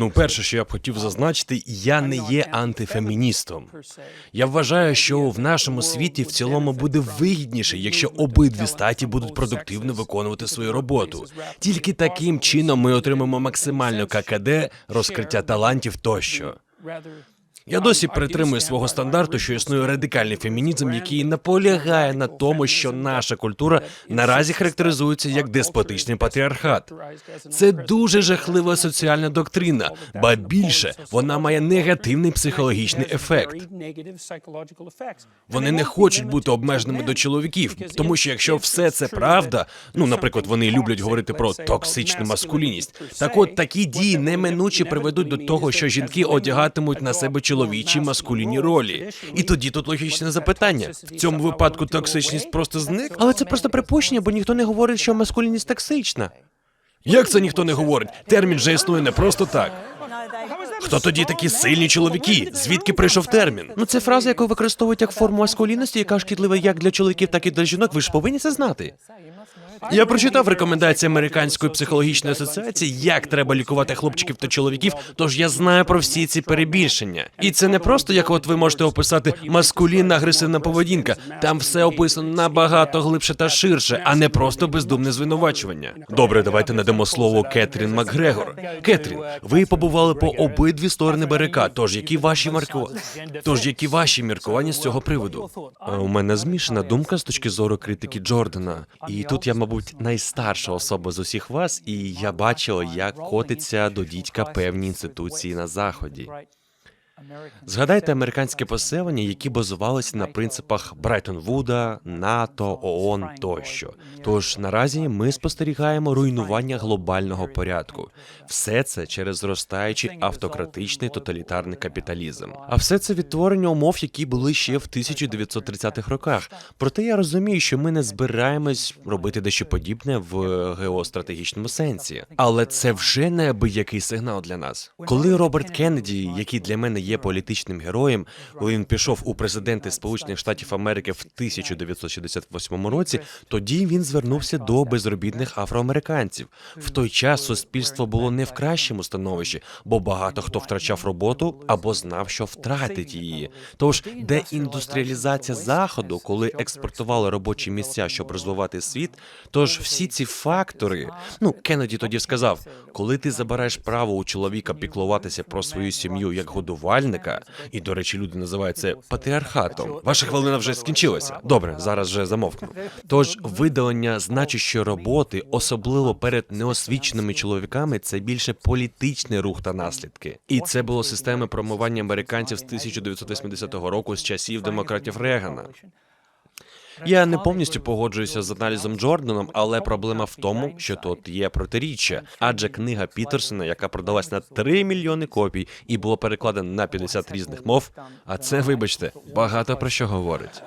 Ну, перше, що я б хотів зазначити, я не є антифеміністом. Я вважаю, що в нашому світі в цілому буде вигідніше, якщо обидві статі будуть продуктивно виконувати свою роботу. Тільки таким чином ми отримаємо максимальну ККД, розкриття талантів тощо. Я досі притримую свого стандарту, що існує радикальний фемінізм, який наполягає на тому, що наша культура наразі характеризується як деспотичний патріархат. Це дуже жахлива соціальна доктрина, ба більше вона має негативний психологічний ефект. Вони не хочуть бути обмеженими до чоловіків, тому що якщо все це правда, ну наприклад, вони люблять говорити про токсичну маскулінність. Так от такі дії неминуче приведуть до того, що жінки одягатимуть на себе чоловічі маскулінні ролі. І тоді тут логічне запитання: в цьому випадку токсичність просто зник, але це просто припущення, бо ніхто не говорить, що маскулінність токсична. Як це ніхто не говорить? Термін же існує не просто так. Хто тоді такі сильні чоловіки? Звідки прийшов термін? Ну це фраза, яку використовують як форму маскулінності, яка шкідлива як для чоловіків, так і для жінок. Ви ж повинні це знати. Я прочитав рекомендації американської психологічної асоціації, як треба лікувати хлопчиків та чоловіків. Тож я знаю про всі ці перебільшення. І це не просто як от ви можете описати маскулінна агресивна поведінка. Там все описано набагато глибше та ширше, а не просто бездумне звинувачування. Добре, давайте надамо слово Кетрін Макгрегор. Кетрін, ви побували по обидві сторони барика. Тож які ваші маркування? Тож які ваші міркування з цього приводу? У мене змішана думка з точки зору критики Джордана. І тут я, мабуть, найстарша особа з усіх вас, і я бачила, як котиться до дідька певні інституції на заході. Згадайте американське поселення, які базувалися на принципах Брайтон Вуда, НАТО, ООН тощо. Тож наразі ми спостерігаємо руйнування глобального порядку. Все це через зростаючий автократичний тоталітарний капіталізм. А все це відтворення умов, які були ще в 1930-х роках. Проте я розумію, що ми не збираємось робити дещо подібне в геостратегічному сенсі. Але це вже неабиякий сигнал для нас. Коли Роберт Кеннеді, який для мене є політичним героєм, коли він пішов у президенти Сполучених Штатів Америки в 1968 році, тоді він звернувся до безробітних афроамериканців. В той час суспільство було не в кращому становищі, бо багато хто втрачав роботу або знав, що втратить її. Тож деіндустріалізація заходу, коли експортували робочі місця, щоб розвивати світ. Тож всі ці фактори, ну Кеннеді тоді сказав, коли ти забираєш право у чоловіка піклуватися про свою сім'ю як годувальника, і до речі, люди називають це патріархатом. Ваша хвилина вже скінчилася. Добре, зараз вже замовкну. Тож видалення значущої роботи, особливо перед неосвіченими чоловіками, це більше політичний рух та наслідки. І це було системи промивання американців з 1980 року з часів демократів Регана. Я не повністю погоджуюся з аналізом Джорданом, але проблема в тому, що тут є протиріччя. Адже книга Пітерсона, яка продалась на 3 мільйони копій і була перекладена на 50 різних мов. А це, вибачте, багато про що говорить.